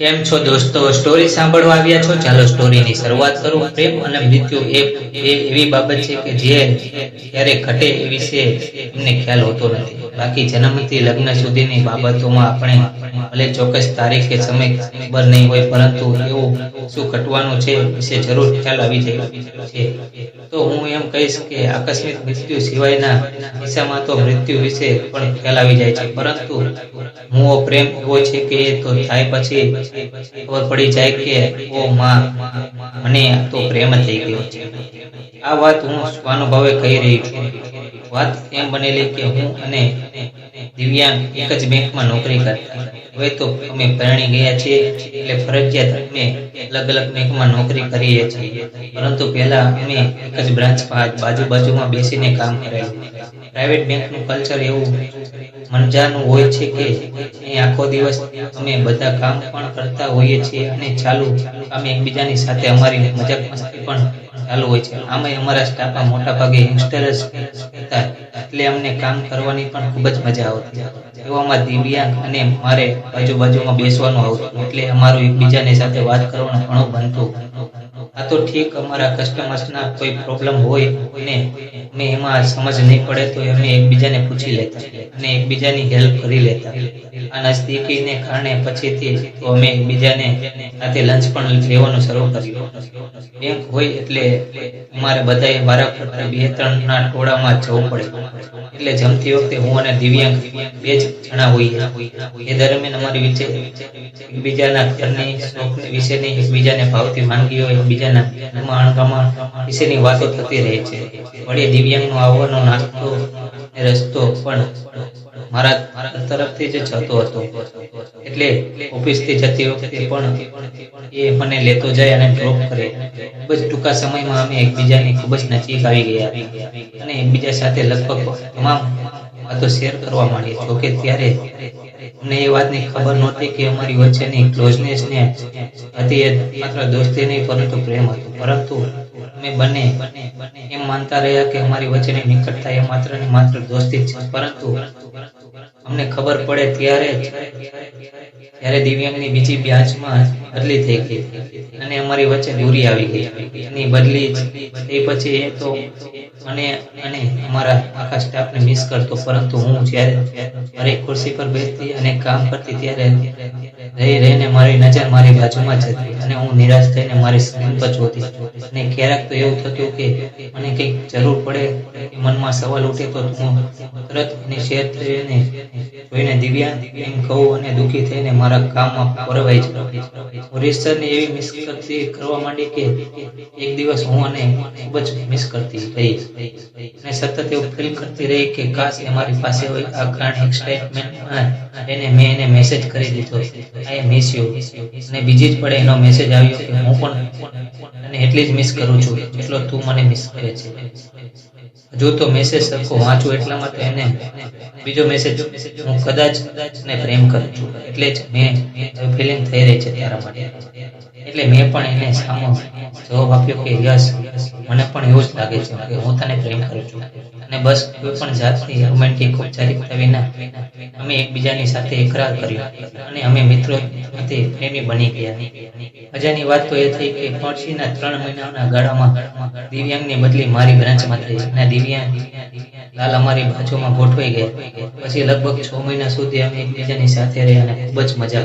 કેમ છો દોસ્તો? સ્ટોરી સાંભળવા આવ્યા છો? ચાલો સ્ટોરીની શરૂઆત કરું. પ્રેમ અને મૃત્યુ એ એવી બાબત છે કે જે ક્યારે ઘટે એ વિશે એમને ખ્યાલ હોતો નથી. બાકી જન્મથી લગ્ન સુધીની બાબતોમાં આપણે ભલે ચોક્કસ તારીખ કે સમય ખબર નહીં હોય, પરંતુ એવું શું ઘટવાનું છે વિશે જરૂર ખ્યાલ આવી જાય છે. તો હું એમ કહીશ કે આકસ્મિક મૃત્યુ સિવાયના કિસ્સામાં તો મૃત્યુ વિશે પણ ખ્યાલ આવી જાય છે. પરંતુ હું પ્રેમ એવો છે કે એ તો થાય પછી ખબર પડી જાય કે, ઓ માં, મને તો પ્રેમ થઈ ગયો. છે આ વાત હું સ્વાનુભાવે કહી રહી છું. વાત એમ બનેલી કે હું અને દિવ્યાંગ એક જ બેંકમાં નોકરી કરતા. હવે તો અમે પરણી ગયા છીએ, એટલે ફરજિયાત અમે અલગ અલગ બેંકમાં નોકરી કરીએ છીએ. પરંતુ પહેલા અમે એક જ બ્રાન્ચ બાજુ બાજુમાં બેસીને કામ કરેલું પ્રાઇવેટ બેંકનું કલ્ચર એવું મનજાનું હોય છે કે આખો દિવસ અમે બધા કામ પણ કરતા હોઈએ છીએ અને ચાલુ અમે એકબીજાની સાથે અમારી મજાક મસ્તી પણ ચાલુ હોય છે. આમાં અમારા સ્ટાફમાં મોટા ભાગે યંગસ્ટર્સ હતા. એટલે અમને કામ કરવાની પણ ખૂબ જ મજા આવતી. એવામાં દિવ્યાંગ અને મારે બાજુ બાજુમાં બેસવાનું આવતું. એટલે અમારું એકબીજાની સાથે વાત કરવાનું ઘણું બનતું. આ તો ઠીક અમારા કસ્ટમર્સના કોઈ પ્રોબ્લેમ હોય ને અમે એમાં સમજ નહીં પડે તો અમે એકબીજાને પૂછી લેતા અને એકબીજાની હેલ્પ કરી લેતા. આ નજદીકીને કારણે પછીથી તો અમે એકબીજાને સાથે લંચ પણ લેવાનું શરૂ કર્યું. બેંક હોય એટલે અમારે બધાએ વારાફરતા બે ત્રણ ના ટોળામાં જવું પડે. એટલે જમતી વખતે હું અને દિવ્યાંગ બે જ જણા હોઈએ. એ દરમિયાન અમારી વચ્ચે એકબીજાના ઘરની શોખ વિશેની એકબીજાને ભાવતી વાનગીઓ એકબીજાના ઘરમાં અણગમણ વિશેની વાતો થતી રહે છે. વળી દિવ્યાંગનો આવવાનો નાસ્તો રસ્તો પણ મારા તરફથી જ જતો હતો. એટલે ઓફિસથી જતી વખતે પણ એ મને લેતો જાય અને ડ્રોપ કરે. ખૂબ જ ટૂંકા સમયમાં અમે એકબીજાની ખૂબ જ નજીક આવી ગયા. અને એકબીજા સાથે લગભગ તમામ વાતો શેર કરવા માંડી જોકે ત્યારે અમને એ વાતની ખબર નહોતી કે અમારી વચ્ચેની ક્લોઝનેસ ને હતી એ માત્ર દોસ્તી નહીં, પરંતુ પ્રેમ હતો. પરંતુ અમે બંને એમ માનતા રહ્યા કે અમારી વચ્ચેની નિકટતા એ માત્ર ને માત્ર દોસ્તી છે. પરંતુ અમને ખબર પડે ત્યારે ત્યારે દિવ્યાંગની બીજી બ્યાચમાં બદલી થઈ ગઈ અને અમારી વચ્ચે દૂરી આવી ગઈ. એની બદલી એ પછી એ તો અને અને અમારા આખા સ્ટાફને મિસ કરતો પરંતુ હું જ્યારે મારી ખુરશી પર બેસતી અને કામ કરતી ત્યારે રહી રહીને મારી નજર મારી બાજુમાં જ હતી. અને હું નિરાશ થઈને મારી પર જોતી અને ક્યારેક તો એવું થતું કે મને કંઈક જરૂર પડે મનમાં સવાલ ઉઠે તો હું તરત એની થઈને જોઈને દિવ્યાંગ એમ કહું અને દુઃખી થઈને મારા કામમાં પરવાઈ જ હું એવી મિસ કરતી કરવા માંડી કે એક દિવસ હું અને ખૂબ જ મિસ કરતી રહી અને સતત એવું ફીલ કરતી રહી કે કાશ એ મારી પાસે હોય આ કારણ એક્સાઇટમેન્ટ એને મેં એને મેસેજ કરી દીધો. આઈ મિસ યુ અને બીજી જ પડે એનો મેસેજ આવ્યો કે હું પણ એટલી જ મિસ કરું છું, એટલો તું મને મિસ કરે છે. જો તો મેસેજ સરખો વાંચું એટલા માટે એને બીજો મેસેજ હું કદાચ ને પ્રેમ કરું છું. એટલે જ મેં ફિલિંગ થઈ રહી છે તારા માટે. એટલે મેં પણ એને સામો જવાબ આપ્યો કે યસ મને પણ એવું જ લાગે છે કે હું તને પ્રેમ કરું છું. અને બસ કોઈ પણ જાતની રોમેન્ટિક ઔપચારિકતા વિના અમે એકબીજાની સાથે એકરાર કર્યો અને અમે મિત્રો સાથે પ્રેમી બની ગયા. મજાની વાત તો એ થઈ કે પડશીના ત્રણ મહિનાના ગાળામાં દિવ્યાંગની બદલી મારી બ્રાન્ચમાં થઈ. અને લાલ અમારી બાજુમાં ગોઠવાઈ ગયા. પછી લગભગ છ મહિના સુધી અમે એકબીજાની સાથે રહ્યા અને ખૂબ જ મજા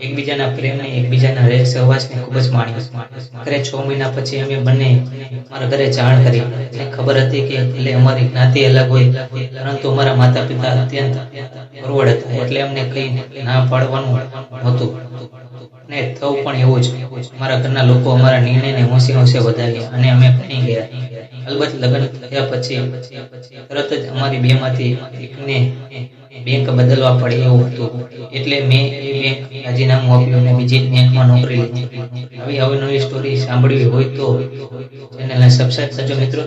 એકબીજાના પ્રેમને, એકબીજાના રેહ સહવાસને ખૂબ જ માણ્યો. આખરે છ મહિના પછી અમે બંને મારા ઘરે જાણ કરી. ખબર હતી કે એટલે અમારી જ્ઞાતિ અલગ હોય, પરંતુ અમારા માતા પિતા અત્યંત ફોરવર્ડ હતા. એટલે અમને કઈ ના પાડવાનું હતું. ને થવું પણ એવું જ. અમારા ઘરના લોકો અમારા નિર્ણયને હોંશે હોંશે વધાર્યા અને અમે ભણી ગયા. અલબત્ત લગ્ન થયા પછી તરત જ અમારી બેમાંથી એકને બેંક બદલવા પડે એવું હતું. એટલે મેં એ બેંક રાજીનામું આપ્યું અને બીજી બેંકમાં નોકરી લીધી. આવી અવનવી સ્ટોરી સાંભળવી હોય તો ચેનલને સબસ્ક્રાઈબ કરજો મિત્રો.